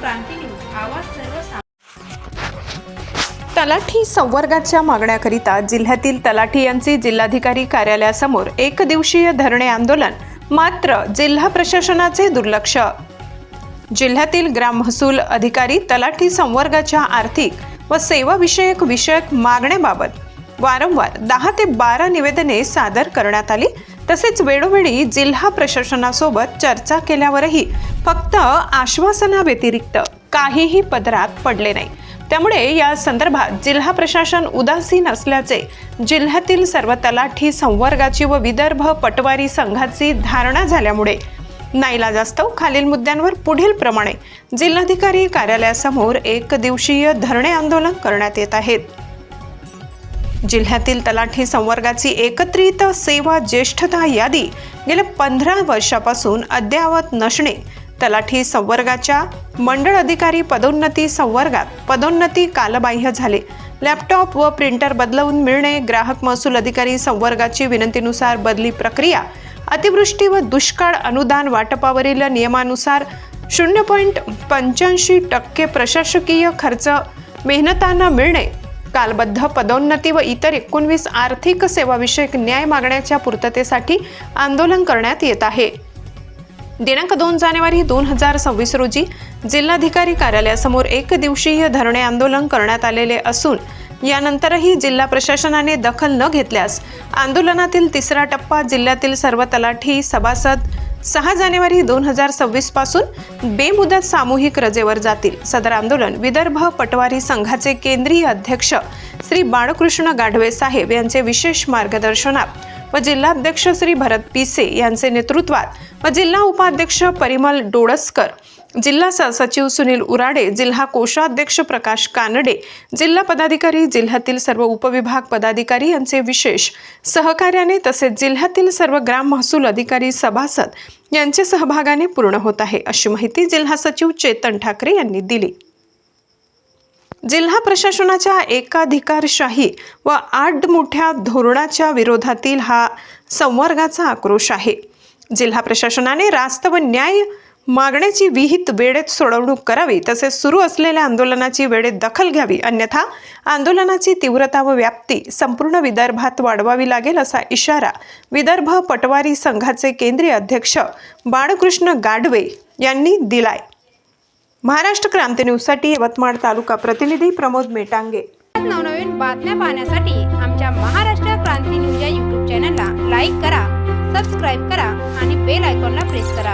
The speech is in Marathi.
क्रांती न्यूज आवाज सर्वसामान्य. तलाठी संवर्गाच्या मागण्याकरिता जिल्ह्यातील तलाठी यांचे जिल्हाधिकारी कार्यालयासमोर एक दिवसीय धरणे आंदोलन मात्र जिल्हा प्रशासनाचे दुर्लक्ष. जिल्ह्यातील ग्राम महसूल अधिकारी तलाठी संवर्गाच्या आर्थिक व सेवाविषयक विषयक मागण्याबाबत वारंवार दहा ते बारा निवेदने सादर करण्यात आली तसेच वेळोवेळी जिल्हा प्रशासनासोबत चर्चा केल्यावरही फक्त आश्वासनाव्यतिरिक्त काहीही पदरात पडले नाही. त्यामुळे या संदर्भात जिल्हा प्रशासन उदासीन असल्याचे जिल्ह्यातील सर्व तलाठी संवर्गाची व विदर्भ पटवारी संघाची धारणा झाल्यामुळे नाईलाजास्तव खालील मुद्द्यांवर पुढील प्रमाणे जिल्हाधिकारी कार्यालयासमोर एक दिवसीय धरणे आंदोलन करण्यात येत आहेत जिल्ह्यातील तलाठी संवर्गाची एकत्रित सेवा ज्येष्ठता यादी गेल्या पंधरा वर्षापासून अद्ययावत नसणे तलाठी संवर्गाच्या मंडळ अधिकारी पदोन्नती संवर्गात पदोन्नती कालबाह्य झाले. लॅपटॉप व प्रिंटर बदलवून मिळणे ग्राहक महसूल अधिकारी संवर्गाची विनंतीनुसार बदली प्रक्रिया अतिवृष्टी व दुष्काळ अनुदान वाटपावरील नियमानुसार शून्य पॉईंट पंच्याऐंशी टक्के प्रशासकीय खर्च मेहनतांना मिळणे कालबद्ध पदोन्नती व इतर एकोणवीस आर्थिक सेवाविषयक न्याय मागण्याच्या पूर्ततेसाठी आंदोलन करण्यात येत आहे. दिनांक दोन जानेवारी दोन हजार सव्वीस रोजी जिल्हाधिकारी कार्यालयासमोर एक दिवसीय धरणे आंदोलन करण्यात आलेले असून यानंतरही जिल्हा प्रशासनाने दखल न घेतल्यास आंदोलनातील तिसरा टप्पा जिल्ह्यातील सर्व तलाठी सभासद सहा जानेवारी दोन हजार सव्वीसपासून बेमुदत सामूहिक रजेवर जातील. सदर आंदोलन विदर्भ पटवारी संघाचे केंद्रीय अध्यक्ष श्री बाळकृष्ण गाढवे साहेब यांचे विशेष मार्गदर्शनात व जिल्हाध्यक्ष श्री भरत पिसे यांचे नेतृत्वात व जिल्हा उपाध्यक्ष परिमल डोळसकर जिल्हा सचिव सुनील उराडे जिल्हा कोषाध्यक्ष प्रकाश कानडे जिल्हा पदाधिकारी जिल्ह्यातील सर्व उपविभाग पदाधिकारी यांचे विशेष सहकार्याने तसेच जिल्ह्यातील सर्व ग्राम महसूल अधिकारी सभासद यांच्या सहभागाने पूर्ण होत आहे अशी माहिती जिल्हा सचिव चेतन ठाकरे यांनी दिली. जिल्हा प्रशासनाच्या एकाधिकारशाही व आठ मोठ्या धोरणाच्या विरोधातील हा संवर्गाचा आक्रोश आहे. जिल्हा प्रशासनाने रास्त व न्याय मागण्याची विहित वेळेत सोडवणूक करावी तसेच सुरू असलेल्या आंदोलनाची वेळेत दखल घ्यावी अन्यथा आंदोलनाची तीव्रता व व्याप्ती संपूर्ण विदर्भात वाढवावी लागेल असा इशारा विदर्भ पटवारी संघाचे केंद्रीय अध्यक्ष बाळकृष्ण गाडवे यांनी दिलाय. महाराष्ट्र क्रांती न्यूजसाठी यवतमाळ तालुका प्रतिनिधी प्रमोद मेटांगे. नवनवीन बातम्या पाहण्यासाठी आमच्या महाराष्ट्र क्रांती न्यूज या यूट्यूब चॅनलला लाईक करा सबस्क्राईब करा आणि बेल आयकॉनला प्रेस करा.